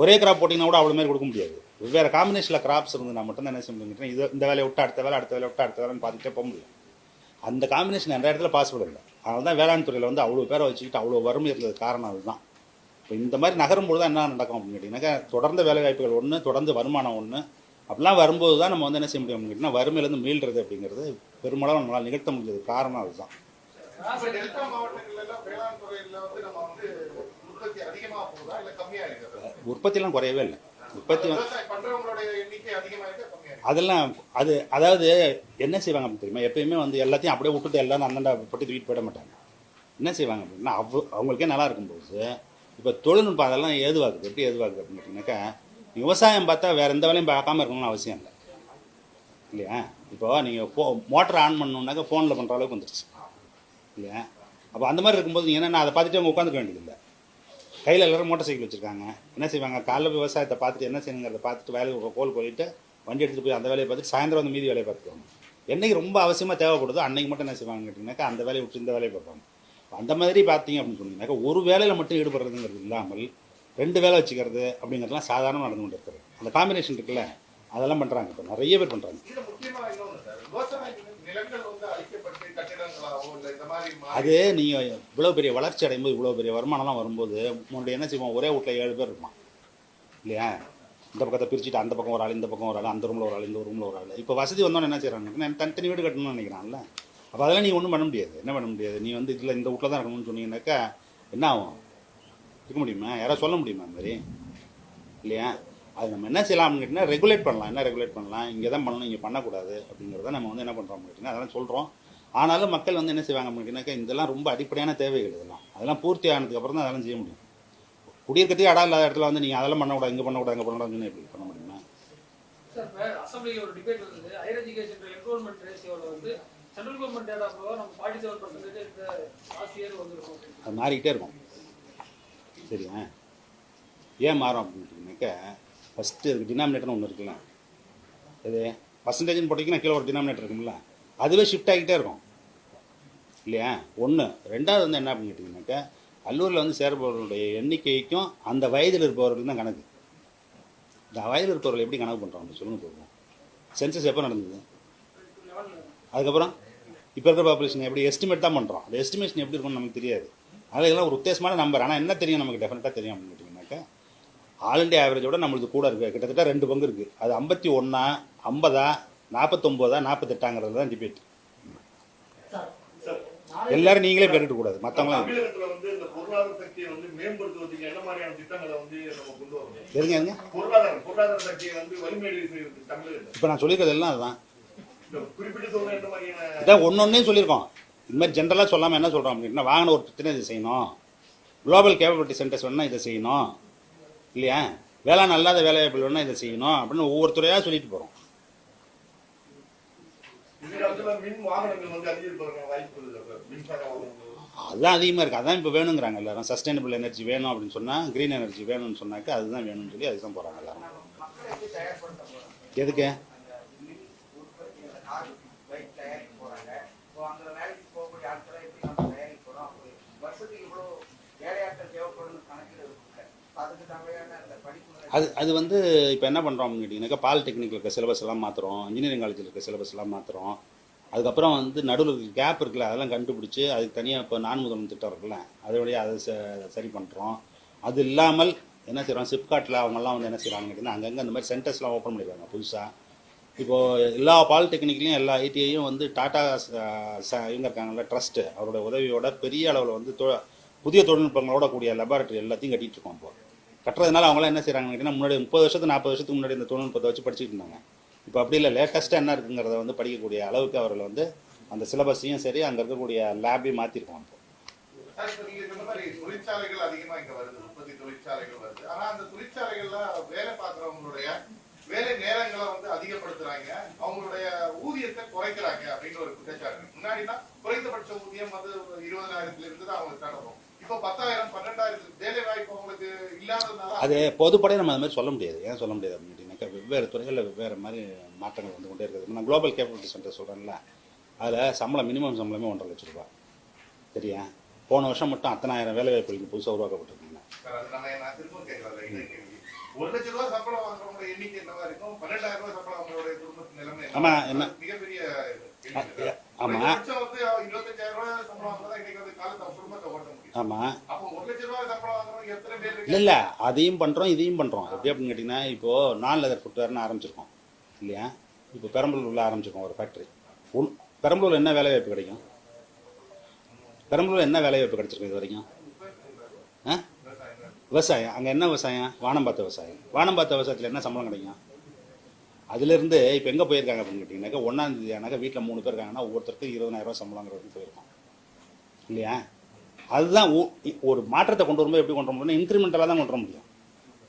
A: ஒரே கிராப் போட்டிங்கன்னா கூட அவ்வளோ மாதிரி கொடுக்க முடியாது. வெவ்வேறு காம்பினேஷனில் கிராப்ஸ் இருந்ததுனா மட்டும் தான் என்ன செய்ய முடியும்? இது இந்த வேலையை விட்டு அடுத்த வேலை அடுத்த வேலை விட்டு அடுத்த வேலைன்னு பார்த்துட்டே போக முடியும். அந்த காம்பினேஷன் எந்த இடத்துல பாசிபிள் இல்லை. அதனால தான் வேளாண் துறையில் வந்து அவ்வளோ பேரை வச்சுக்கிட்டு அவ்வளோ வறுமை இருந்தது காரணம் அதுதான். இப்போ இந்த மாதிரி நகரும்போது தான் என்ன நடக்கும் அப்படின்னு கேட்டிங்கன்னாக்கா தொடர்ந்து வேலை வாய்ப்புகள் ஒன்று தொடர்ந்து வருமானம் ஒன்று அப்படிலாம் வரும்போது தான் நம்ம வந்து என்ன செய்ய முடியும் அப்படின்னு கேட்டிங்கன்னா வறுமையிலேருந்து மீள்றது அப்படிங்கிறது பெருமளவு நம்மளால் நிகழ்த்த முடிஞ்சது. காரணம் அதுதான். உற்பத்திலாம் குறையவே இல்லை. உற்பத்தி அதெல்லாம் அது அதாவது என்ன செய்வாங்க அப்படின்னு தெரியுமா? எப்பயுமே வந்து எல்லாத்தையும் அப்படியே விட்டுட்டு எல்லாரும் அந்தண்டா பட்டி தூக்கிட்டு போயிட மாட்டாங்க. என்ன செய்வாங்க அப்படின்னா அவ அவங்களுக்கே நல்லா இருக்கும்போது இப்போ தொழில்நுட்பம் அதெல்லாம் ஏதுவாக்கு எப்படி ஏதுவாக்குது அப்படின்னு கேட்டிங்கனாக்கா விவசாயம் பார்த்தா வேற எந்த வேலையும் பார்க்காம இருக்கணும்னு அவசியம் இல்லை. இல்லையா? இப்போ நீங்கள் ஃபோ மோட்டர் ஆன் பண்ணணுன்னாக்கா ஃபோனில் பண்ணுற அளவுக்கு வந்துருச்சு. இல்லையா? அப்போ அந்த மாதிரி இருக்கும்போது நீங்கள் நான் அதை பார்த்துட்டு அவங்க உட்காந்துக்க வேண்டியதில்லை கையில் எல்லாரும் மோட்டார் சைக்கிள் வச்சுருக்காங்க. என்ன செய்வாங்க? காலைல விவசாயத்தை பார்த்துட்டு என்ன செய்யணுங்கிறத பார்த்துட்டு வேலைக்கு கோல் போயிட்டு வண்டி எடுத்துகிட்டு போய் அந்த வேலையை பார்த்துட்டு சாயந்தரம் வந்து மீதி வேலையை பார்த்துக்குவாங்க. என்னைக்கு ரொம்ப அவசியமாக தேவைப்படுதோ அன்னைக்கு மட்டும் என்ன செய்வாங்க கேட்டிங்கனாக்கா அந்த வேலையை விட்டு இந்த வேலையை பார்ப்பாங்க. அந்த மாதிரி பார்த்தீங்க அப்படின்னு சொன்னீங்கன்னாக்கா ஒரு வேலையில் மட்டும் ஈடுபடுறதுங்கிறது இல்லாமல் ரெண்டு வேலை வச்சுக்கிறது அப்படிங்கிறதுலாம் சாதாரணமாக நடந்து கொண்டு இருக்கிறது. அந்த காம்பினேஷன் இருக்குல்ல அதெல்லாம் பண்ணுறாங்க இப்போ நிறைய பேர் பண்ணுறாங்க அது நீங்கள் இவ்வளோ பெரிய வளர்ச்சி அடையும் போது இவ்வளோ பெரிய வருமானம்லாம் வரும்போது முன்னாடி என்ன செய்வோம் ஒரே வீட்டில் ஏழு பேர் இருப்பான். இல்லையா? இந்த பக்கத்தை பிரிச்சுட்டு அந்த பக்கம் ஒரு ஆள் இந்த பக்கம் ஒரு ஆள் அந்த ரூமில் ஒரு ஆள் இந்த ரூமில் ஒரு ஆள். இப்போ வசதி வந்தோன்னு என்ன செய்கிறாங்க தனித்தனி வீடு கட்டணும்னு நினைக்கிறான்ல. அப்போ அதெல்லாம் நீ ஒன்றும் பண்ண முடியாது. என்ன பண்ண முடியாது? நீ வந்து இதில் இந்த வீட்டில் தான் இருக்கணும்னு சொன்னீங்கன்னாக்கா என்ன ஆகும்? இருக்க முடியுமா? யாராவது சொல்ல முடியுமா அந்த மாதிரி? இல்லையா? அது நம்ம என்ன செய்யலாம்னு கேட்டிங்கன்னா ரெகுலேட் பண்ணலாம். என்ன ரெகுலேட் பண்ணலாம்? இங்கே தான் பண்ணணும் இங்கே பண்ணக்கூடாது அப்படிங்கிறத நம்ம வந்து என்ன பண்ணுறோம் கேட்டிங்கன்னா அதெல்லாம் சொல்கிறோம் ஆனாலும் மக்கள் வந்து என்ன செய்வாங்க அப்படின்னாக்கா இதெல்லாம் ரொம்ப அடிப்படையான தேவைகள் இதெல்லாம். அதெல்லாம் பூர்த்தி ஆனதுக்கப்புறம் தான் அதெல்லாம் செய்ய முடியும். குடியிருக்கிறதுக்கு இடம் இல்லாத இடத்துல வந்து நீங்கள் அதெல்லாம் பண்ணக்கூடாது இங்கே பண்ணக்கூடாது அங்கே பண்ணக்கூடாதுன்னு எப்படி? பண்ண முடியுமா?
E: சார் இப்போ அசம்பிளியில் ஒரு டிபேட் வந்து ஹையர் எஜுகேஷன் என்ரோல்மெண்ட் ரேஷியோவில் வந்து சென்ட்ரல் கவர்மெண்ட் டேட்டா போக நம்ம ஃபார்ட்டி செவன் பர்சன்டேஜ் இந்த லாஸ்ட் இயர் வந்துருக்கும்.
A: அது மாறிக்கிட்டே இருக்கும். சரியா? ஏன் மாறும் அப்படின்ட்டுனாக்கா ஃபஸ்ட்டு அதுக்கு டினாமினேட்டர்னு ஒன்று இருக்குல்ல. இது பர்சன்டேஜ்னு போட்டிங்கன்னா கீழே ஒரு டினாமினேட்டர் இருக்கும்ல. அதுவே ஷிஃப்ட் ஆகிக்கிட்டே இருக்கும். இல்லையா? ஒன்று ரெண்டாவது வந்து என்ன அப்படின்னு கேட்டிங்கனாக்கா கல்லூரியில் வந்து சேர்பவர்களுடைய எண்ணிக்கைக்கும் அந்த வயதில் இருப்பவர்களுக்கு தான் கணக்கு. இந்த வயதில் இருப்பவர்கள் எப்படி கணக்கு பண்ணுறாங்க சொல்லுங்க போதும் சென்சஸ் எப்போ நடந்தது? அதுக்கப்புறம்? இப்போ இருக்கிற பாப்புலேஷன் எப்படி எஸ்டிமேட் தான் பண்ணுறோம் அந்த எஸ்டிமேஷன் எப்படி இருக்கும்னு நமக்கு தெரியாது. அதில் இதெல்லாம் ஒரு உத்தேசமான நம்பர் ஆனால் என்ன தெரியும் நமக்கு டெஃபினட்டாக தெரியும் அப்படின்னு கேட்டிங்கனாக்கா ஆல் இண்டியா ஆவரேஜோட நம்மளுக்கு கூட இருக்குது கிட்டத்தட்ட ரெண்டு பங்கு இருக்குது அது ஐம்பத்தி ஒன்றா ஐம்பதா நாற்பத்தொம்போதா நாற்பத்தெட்டாங்கிறது தான் டிபேட் எல்லாரும் நீங்களே பெருட்டு கூடாது. மற்றவங்களாம்
C: தமிழகத்தில்.
A: இப்போ நான் சொல்லியிருக்கிறது எல்லாம் அதுதான். இதான் ஒன்று ஒன்றே சொல்லியிருக்கோம். இது மாதிரி ஜென்ரலாக சொல்லாமல் என்ன சொல்கிறோம் அப்படின்னா? வாங்கின ஒரு திட்டம் இதை செய்யணும். குளோபல் கேப்பபிலிட்டி சென்டர்ஸ் வேணால் இதை செய்யணும். இல்லையா? வேளாண் அல்லாத வேலைவாய்ப்புகள் வேணால் இதை செய்யணும் அப்படின்னு ஒவ்வொருத்தரையாக சொல்லிட்டு போகிறோம் அதுதான் அதிகமாக இருக்குது அதான் இப்போ வேணுங்கிறாங்க எல்லாரும். சஸ்டைனபிள் எனர்ஜி வேணும் அப்படின்னு சொன்னால் க்ரீன் எனர்ஜி வேணும்னு சொன்னாக்க அதுதான் வேணும்னு சொல்லி அதுக்கு தான் போகிறாங்க எல்லாரும் எதுக்கு
F: அதுக்கு தேவையான அந்த படிப்பு
A: அது அது வந்து இப்போ என்ன பண்ணுறோம் அப்படின்னு கேட்டிங்கனாக்கா பாலிடெக்னிக்கில் இருக்க சிலபஸ் எல்லாம் மாற்றுறோம் இன்ஜினியரிங் காலேஜில் இருக்க சிலபஸ் எல்லாம் மாற்றுறோம் அதுக்கப்புறம் வந்து நடுவில் கேப் இருக்குல்ல அதெல்லாம் கண்டுபிடிச்சி அதுக்கு தனியாக இப்போ நான் முதல் திட்டம் இருக்குல்ல அதை வழியாக அதை ச- சரி பண்ணுறோம் அது இல்லாமல் என்ன செய்கிறோம் சிப்காட்டில் அவங்கெல்லாம் வந்து என்ன செய்கிறாங்க கேட்டிங்கன்னா அங்கங்கே அந்த மாதிரி சென்டர்ஸ்லாம் ஓப்பன் பண்ணிடுறாங்க புதுசாக இப்போது எல்லா பாலிடெக்னிக்லேயும் எல்லா ஐடிஐயும் வந்து டாட்டா ச- இவங்க இருக்காங்கல்ல ட்ரஸ்ட்டு அவரோட உதவியோட பெரிய அளவில் வந்து தொ புதிய தொழில்நுட்பங்களோட கூடிய லெபார்ட்டரி எல்லாத்தையும் கட்டிகிட்டு இருக்கோம் இப்போ. கட்டுறதுனால அவங்களாம் என்ன செய்கிறாங்கன்னு கேட்டிங்கன்னா முன்னாடி முப்பது வருஷத்துக்கு நாற்பது வருஷத்துக்கு முன்னாடி இந்த தொழில்நுட்பத்தை வச்சு படிச்சுட்டு இருந்தாங்க. இப்போ அப்படி இல்லை லேட்டஸ்ட்டாக என்ன இருக்குங்கிறத வந்து படிக்கக்கூடிய அளவுக்கு அவர்கள் வந்து அந்த சிலபஸையும் சரி அங்கே இருக்கக்கூடிய லேபையும் மாற்றிருக்கோம் இப்போ
C: தொழிற்சாலைகள் அதிகமாக இங்க வருது உற்பத்தி தொழிற்சாலைகள் வருது. ஆனால் அந்த தொழிற்சாலைகள்ல வேலை பார்க்குறவங்களுடைய வேலை நேரங்களை வந்து அதிகப்படுத்துறாங்க. அவங்களுடைய ஊதியத்தை குறைக்கிறாங்க அப்படின்னு ஒரு குற்றச்சாட்டு. முன்னாடினா குறைந்தபட்ச ஊதியம் வந்து ஒரு இருபதாயிரத்துல இருந்து தான் அவங்களுக்கு நடக்கும்.
A: அது பொதுப்படையாக நம்ம அது மாதிரி சொல்ல முடியாது. ஏன் சொல்ல முடியாது அப்படின்னு வெவ்வேறு துறைகளில் வெவ்வேறு மாதிரி மாற்றங்கள் வந்து கொண்டே இருக்குது. நான் குளோபல் கேபிலிட்டி சென்டர் சொல்கிறேன்ல அதில் சம்பளம் மினிமம் சம்பளமே ஒன்றரை லட்ச ரூபா சரியா? போன வருஷம் மட்டும் அத்தனாயிரம் வேலை வாய்ப்புகள் புதுசாக உருவாக்கப்பட்டிருக்குங்க.
C: ஒரு லட்ச ரூபாய் சம்பளம் வாங்குறவங்க எண்ணிக்கை என்னவா இருக்கும்? பன்னெண்டாயிரம் ரூபாய் சம்பளம் வாங்குறவங்களுடைய குடும்பத்து நிலைமை
A: ஆமா, என்ன?
C: மிகப்பெரிய.
A: ஆமா.
C: குறைந்தபட்சம் வந்து இருபத்தஞ்சாயிரம் ரூபாய் சம்பளம் வாங்குறதா இன்னைக்கு வந்து காலத்தை குடும்பத்தை ஓட்ட முடியும்
A: ஆமாம் இல்லை? இல்லை அதையும் பண்ணுறோம் இதையும் பண்ணுறோம் எப்படி அப்படின்னு கேட்டிங்கன்னா இப்போது நான் லெதர் ஃபுட்வேர்னு ஆரம்பிச்சிருக்கோம். இல்லையா? இப்போ பெரம்பலூரில் ஆரம்பிச்சிருக்கோம் ஒரு ஃபேக்ட்ரி உன் பெரம்பலூரில் என்ன வேலை வாய்ப்பு கிடைக்கும்? பெரம்பலூரில் என்ன வேலை வாய்ப்பு கிடைச்சிருக்கு இது வரைக்கும்? ஆ? விவசாயம். அங்கே என்ன விவசாயம்? வானம் பார்த்த விவசாயம். வானம் பார்த்த விவசாயத்தில் என்ன சம்பளம் கிடைக்கும்? அதுலேருந்து இப்போ எங்கே போயிருக்காங்க அப்படின்னு கேட்டிங்கனாக்கா ஒன்றாம் தேதி ஆனாக்கா வீட்டில் மூணு பேர் இருக்காங்கன்னா ஒவ்வொருத்தருக்கும் இருபதாயிரம் ரூபாய் சம்பளங்கிறது போயிருக்கோம். இல்லையா? அதுதான் ஒரு மாற்றத்தை கொண்டு வரும்போது எப்படி கொண்டு வர முடியும் இன்க்ரிமெண்டலாக தான் கொண்டு வர முடியும்.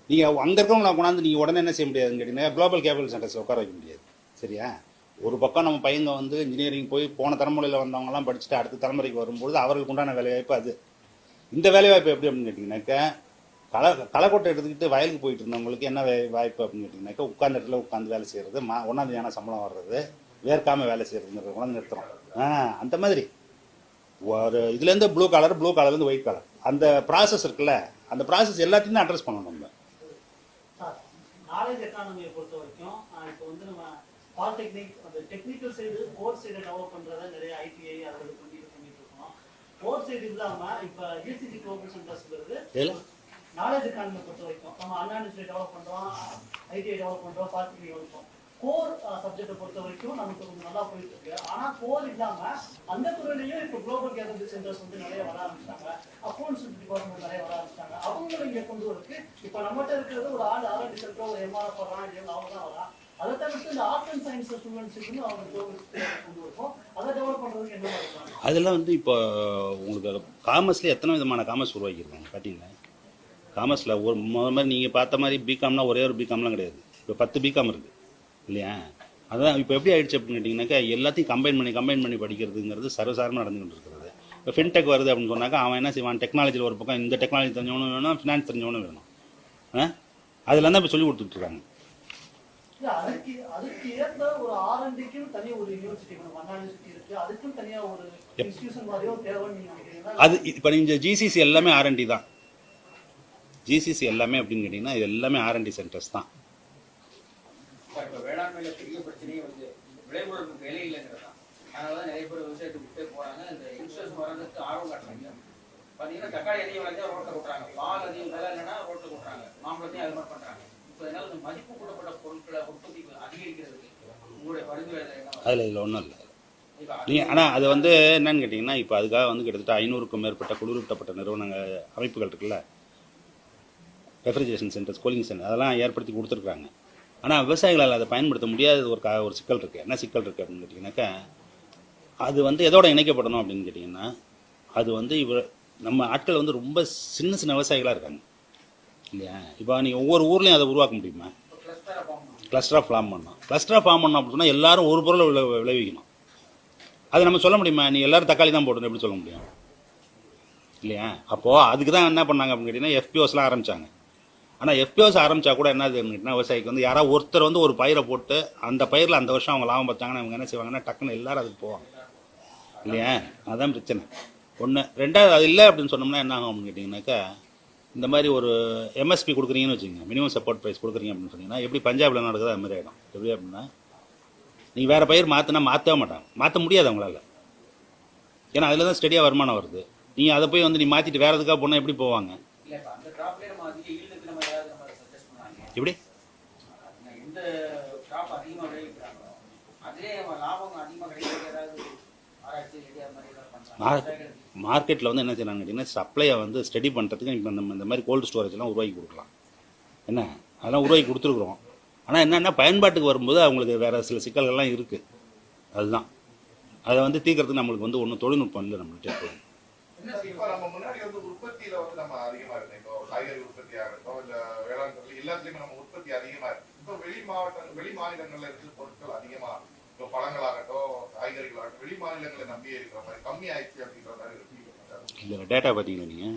A: நீங்கள் அங்கே இருக்கவங்களை கொண்டாந்து நீங்கள் உடனே என்ன செய்ய முடியாதுன்னு கேட்டிங்கன்னா குளோபல் கேபிள் சென்டர்ஸ் உட்கார வைக்க முடியாது. சரியா? ஒரு பக்கம் நம்ம பையங்க வந்து இன்ஜினியரிங் போய் போன தலைமுறையில் வந்தவங்கலாம் படிச்சுட்டு அடுத்த தலைமுறைக்கு வரும்போது அவர்களுக்கு உண்டான வேலைவாய்ப்பு அது. இந்த வேலைவாய்ப்பு எப்படி அப்படின்னு கேட்டிங்கனாக்கா களை களைக்கொட்டை எடுத்துக்கிட்டு வயலுக்கு போயிட்டு இருந்தவங்களுக்கு என்ன வாய்ப்பு அப்படின்னு கேட்டிங்கனாக்கா உட்கார்ந்த இடத்துல உட்காந்து வேலை செய்கிறது மா ஒன்றாந்தேதியான சம்பளம் வர்றது வேர்க்காமல் வேலை செய்கிறதுங்கிறத கொண்டாந்து நிறுத்துறோம் ஆ அந்த மாதிரி. ஒரு இதுலேருந்து ப்ளூ கலர் ப்ளூ கலர்லேருந்து ஒயிட் கலர் அந்த ப்ராசஸ் இருக்குல்ல அந்த ப்ராசஸ் எல்லாத்தையும் தான் அட்ரஸ் பண்ணணும் நம்ம.
B: நாலேஜ் எக்கானமியை பொறுத்த வரைக்கும் இப்போ வந்து நம்ம பாலிடெக்னிக் அந்த technical side core side develop பண்றத நிறைய ஐடிஐ அதை பண்ணிட்டு பண்ணிட்டு இருக்கோம். கோர் சைடு இல்லாம இப்ப யூசிசி குளோபல் சென்டர்ஸ்ங்கிறது
A: எதுல?
B: நாலேஜ் எக்கானமியை பொறுத்த வரைக்கும் நம்ம அன்இண்டஸ்ட்ரி டெவலப் பண்றோம் ஐடிஐ டெவலப் பண்றோம் பாலிடெக்னிக் டெவலப் பண்றோம். கோர் சப்ஜெக்டை uh, பொறுத்த வரைக்கும் நமக்கு கொஞ்சம் நல்லா போயிட்டு இருக்கு ஆனா கோர் இல்லாம அந்த துறையிலயும் இப்போ குளோபல் கேபிள் சென்டர்ஸ் வந்து நிறைய வர ஆரம்பிச்சிட்டாங்க அக்கௌண்ட்ஸ் டிபார்ட்மெண்ட் நிறைய வர ஆரம்பிச்சிட்டாங்க அவங்களும் இங்க கொண்டு வரக்கு இப்போ நம்மகிட்ட இருக்கிறது ஒரு ஆள் ஆர்என்டி சென்டர் ஒரு எம்ஆர்எஃப் வரான் இவங்க அவங்க தான் வரா அதை தவிர்த்து இந்த ஆர்ட் அண்ட் சயின்ஸ் ஸ்டூடெண்ட்ஸுக்கு அவங்க global கொண்டு வருவோம் அதை டெவலப் பண்றதுக்கு என்ன மாதிரி
A: அதெல்லாம் வந்து இப்போ உங்களுக்கு காமர்ஸ்ல எத்தனை விதமான காமர்ஸ் உருவாக்கியிருக்காங்க பார்த்தீங்களா காமர்ஸில் ஒரு முத மாதிரி நீங்கள் பார்த்த மாதிரி பிகாம்னா ஒரே ஒரு பிகாம்லாம் கிடையாது. இப்போ பத்து பிகாம் இருக்குது இல்லையா? அதான் இப்போ எப்படி ஆயிடுச்சு அப்படின்னு கேட்டிங்கனாக்கா எல்லாத்தையும் கம்பைன் பண்ணி கம்பைன் பண்ணி படிக்கிறதுங்கிறது சர்வசாரமாக நடந்துகிட்டு இருக்கிறது. இப்போ ஃபின்டெக் வருது அப்படின்னு சொன்னாக்கா அவன் என்ன செய்வான்? டெக்னாலஜியில் ஒரு பக்கம் இந்த டெக்னாலஜி தெரிஞ்சவனும் வேணும் ஃபினான்ஸ் தெரிஞ்சவனும் வேணும். ஆ? அதெல்லாம் தான் இப்போ சொல்லி கொடுத்துட்ருக்காங்க அது இப்போ நீங்கள் ஜிசிசி எல்லாமே ஆர்என்டி தான். ஜிசிசி எல்லாமே அப்படின்னு கேட்டிங்கன்னா இது எல்லாமே ஆர்என்டி சென்டர்ஸ் தான்.
F: இப்போ வேளாண்மையில பெரிய பிரச்சனையே வந்து விளைபொருளுக்கு விலை இல்லைங்கிறது. தான் அதனால தான் நிறைய பேர் விவசாயத்தை விட்டே போறாங்க. இந்த இன்சூரன்ஸ் வரதுக்கு ஆர்வம் காட்டுறாங்க. பார்த்தீங்கன்னா தக்காளி அதிகம் விளைஞ்சா ரோட்டில் கொட்டுறாங்க. பால் அதிகம் விலை இல்லைன்னா ரோட்டில் கொட்டுறாங்க. மாம்பழத்தையும் அது மாதிரி பண்றாங்க. இப்போ அதனால இந்த மதிப்பு கூட்டப்பட்ட பொருட்களை உற்பத்தி அதிகரிக்கிறதுக்கு உங்களுடைய பரிந்துரை
A: அதில் இதில் ஒன்றும் இல்லை. நீங்கள் ஆனால் அது வந்து என்னன்னு கேட்டிங்கன்னா இப்போ அதுக்காக வந்து கிட்டத்தட்ட ஐநூறுக்கும் மேற்பட்ட குளிரூட்டப்பட்ட நிறுவனங்கள் அமைப்புகள் இருக்குல்ல. ரெஃப்ரிஜரேஷன் சென்டர்ஸ் கூலிங் சென்டர் அதெல்லாம் ஏற்படுத்தி கொடுத்துருக்காங்க ஆனால் விவசாயிகளால் அதை பயன்படுத்த முடியாத ஒரு கா ஒரு சிக்கல் இருக்குது என்ன சிக்கல் இருக்குது அப்படின்னு கேட்டிங்கனாக்கா அது வந்து எதோட இணைக்கப்படணும் அப்படின்னு கேட்டிங்கன்னா அது வந்து இவ நம்ம ஆட்கள் வந்து ரொம்ப சின்ன சின்ன விவசாயிகளாக இருக்காங்க. இல்லையா? இப்போ நீங்கள் ஒவ்வொரு ஊர்லேயும் அதை உருவாக்க முடியுமா?
F: ஃபார்ம்
A: கிளஸ்டராக ஃபார்ம் பண்ணணும் கிளஸ்டராக ஃபார்ம் பண்ணோம் அப்படின்னு சொன்னால் எல்லாரும் ஒரு பொருளை விளை விளைவிக்கணும். அது நம்ம சொல்ல முடியுமா? நீ எல்லாரும் தக்காளி தான் போடணும் எப்படி சொல்ல முடியும்? இல்லையா? அப்போது அதுக்கு தான் என்ன பண்ணாங்க அப்படின்னு கேட்டிங்கன்னா எஃபிஓஸ்லாம் ஆரம்பிச்சாங்க. ஆனால் எஃப்பிஓஸ் ஆரம்பிச்சா கூட என்ன கேட்டிங்கன்னா விவசாயிக்கு வந்து யாராவது ஒருத்தர் வந்து ஒரு பயிரை போட்டு அந்த பயிரில் அந்த வருஷம் அவங்க லாபம் பார்த்தாங்கன்னா அவங்க என்ன செய்வாங்கன்னா டக்குன்னு எல்லாரும் அதுக்கு போவாங்க. இல்லையா? அதுதான் பிரச்சனை. ஒன்று ரெண்டாவது அது இல்லை அப்படின்னு சொன்னோம்னா என்ன ஆகும் அப்படின்னு கேட்டிங்கனாக்கா இந்த மாதிரி ஒரு எம்எஸ்பி கொடுக்குறீங்கன்னு வச்சுங்க மினிமம் சப்போர்ட் ப்ரைஸ் கொடுக்குறீங்க அப்படின்னு சொன்னீங்கன்னா எப்படி பஞ்சாபில் நடக்குது அது மாதிரி ஆகிடும் எப்படி அப்படின்னா நீங்கள் வேறு பயிர் மாற்றினா மாற்றவே மாட்டாங்க மாற்ற முடியாது அவங்களால. ஏன்னா அதில் தான் ஸ்டெடியாக வருமானம் வருது. நீங்கள் அதை போய் வந்து நீ மாற்றிட்டு வேறு எதுக்காக போனால் எப்படி போவாங்க?
F: பண்றாங்க.
A: மார்க்கெட்டில் வந்து என்ன செய்யறாங்க கேட்டிங்கன்னா சப்ளையை வந்து ஸ்டடி பண்ணுறதுக்கு இப்போ நம்ம இந்த மாதிரி கோல்டு ஸ்டோரேஜ்லாம் உருவாக்கி கொடுக்கலாம். என்ன? அதெல்லாம் உருவாக்கி கொடுத்துருக்குறோம். ஆனால் என்னென்னா பயன்பாட்டுக்கு வரும்போது அவங்களுக்கு வேறு சில சிக்கல்கள்லாம் இருக்குது அதுதான். அதை வந்து தீர்க்கறதுக்கு நம்மளுக்கு வந்து ஒன்றும் தொழில்நுட்பம் இல்லை நம்மள்ட்ட இப்போது
C: நம்ம முன்னாடி வந்து உற்பத்தியில வந்து நம்ம அதிகமா இருக்கோம் இப்போ காய்கறி உற்பத்தி ஆகட்டும் இல்ல வேளாண் எல்லாத்துலயுமே நம்ம உற்பத்தி அதிகமா இருக்கு. இப்போ வெளி மாவட்ட வெளி மாநிலங்கள்ல இருக்கிற பொருட்கள் அதிகமா இப்போ பழங்களாகட்டும் காய்கறிகளாகட்டும் வெளி மாநிலங்களை நம்பி இருக்கிற மாதிரி கம்மி ஆயிடுச்சு அப்படின்ற மாதிரி இருக்கு
A: டேட்டா பார்த்தீங்களா நீங்கள்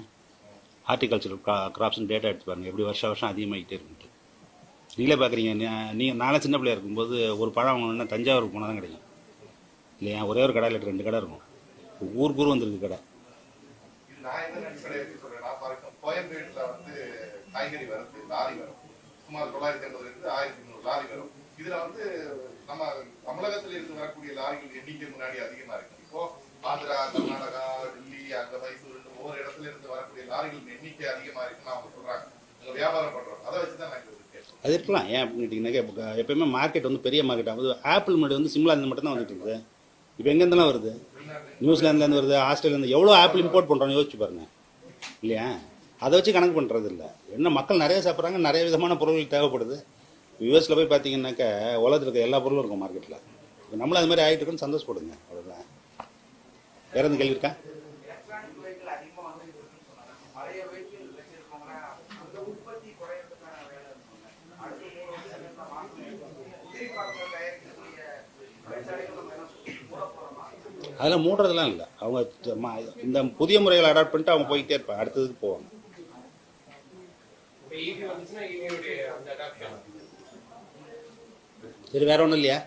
A: ஹார்டிகல்ச்சர் கிராப்ஸ்னு டேட்டா எடுத்து பாருங்கள் எப்படி வருஷம் வருஷம் அதிகமாகிட்டே இருக்குன்ட்டு. நீங்களே பார்க்குறீங்க நீங்கள் நானே சின்ன பிள்ளையா இருக்கும்போது ஒரு பழம் வாங்கணும்னா தஞ்சாவூருக்கு போனால் தான் கிடைக்கும். இல்லையா? ஒரே ஒரு கடையில் ரெண்டு கடை இருக்கும். ஊருக்கு ஊர் வந்திருக்கு கடை.
C: நான் என்ன அடிப்படையை வச்சு சொல்றேன்னா பாருங்க கோயம்பேடுல வந்து காய்கறி வரது லாரி வரும். சுமார் தொள்ளாயிரத்தி ஐம்பதுல இருந்து ஆயிரத்தி முந்நூறு லாரி வரும். இதுல வந்து நம்ம தமிழகத்துல இருந்து வரக்கூடிய லாரிகள் எண்ணிக்கை முன்னாடி அதிகமா இருக்கு. இப்போ ஆந்திரா கர்நாடகா டெல்லி அங்க மைசூர் ஒவ்வொரு இடத்துல இருந்து வரக்கூடிய லாரிகள் எண்ணிக்கை அதிகமா இருக்குன்னு அவங்க சொல்றாங்க. அங்க வியாபாரம் பண்றோம். அதை வச்சுதான் நான்
A: அது இருக்கலாம். ஏன் அப்படின்னு கேட்டிங்கன்னாக்கா இப்போ எப்பயுமே மார்க்கெட் வந்து பெரிய மார்க்கெட் ஆகுது ஆப்பிள் முன்னாடி வந்து சிம்லாந்து மட்டும் தான் வந்துட்டு இருக்குது இப்போ எங்கேருந்துலாம் வருது? நியூசிலாந்துலேருந்து வருது ஆஸ்திரேலியாந்து எவ்வளோ ஆப்பிள் இம்போர்ட் பண்ணுறோன்னு யோசிச்சு பாருங்க. இல்லையா? அதை வச்சு கணக்கு பண்ணுறது இல்லை என்ன மக்கள் நிறைய சாப்பிட்றாங்க நிறைய விதமான பொருட்கள் தேவைப்படுது. யூஎஸில் போய் பார்த்தீங்கன்னாக்கா உலகத்தில் இருக்க எல்லா பொருளும் இருக்கும் மார்க்கெட்டில் இப்போ நம்மளும் அது மாதிரி ஆகிட்டு இருக்குன்னு சந்தோஷப்படுங்க அவ்வளோதான் வேற எந்த கேள்வி இருக்கா
G: எலக்ட்ரானிக் வெஹிக்கிள் அதிகமா வந்து இருக்குன்னு சொன்னாங்க பழைய வெஹிக்கிள் வச்சிருக்கவங்க அந்த உற்பத்தி குறையறதுக்கான வேலை இருக்குங்க அடுத்து உதிரி பாத்திரம் தயாரிக்கக்கூடிய தொழிற்சாலைகள் நம்ம என்ன மூட போறோமா
A: அதெல்லாம் மூடுறதுலாம் இல்லை. அவங்க இந்த புதிய முறைகளை அடாப்ட் பண்ணிட்டு அவங்க போய்கிட்டே இருப்பாங்க. அடுத்ததுக்கு போவாங்க. சரி வேற ஒன்றும் இல்லையா?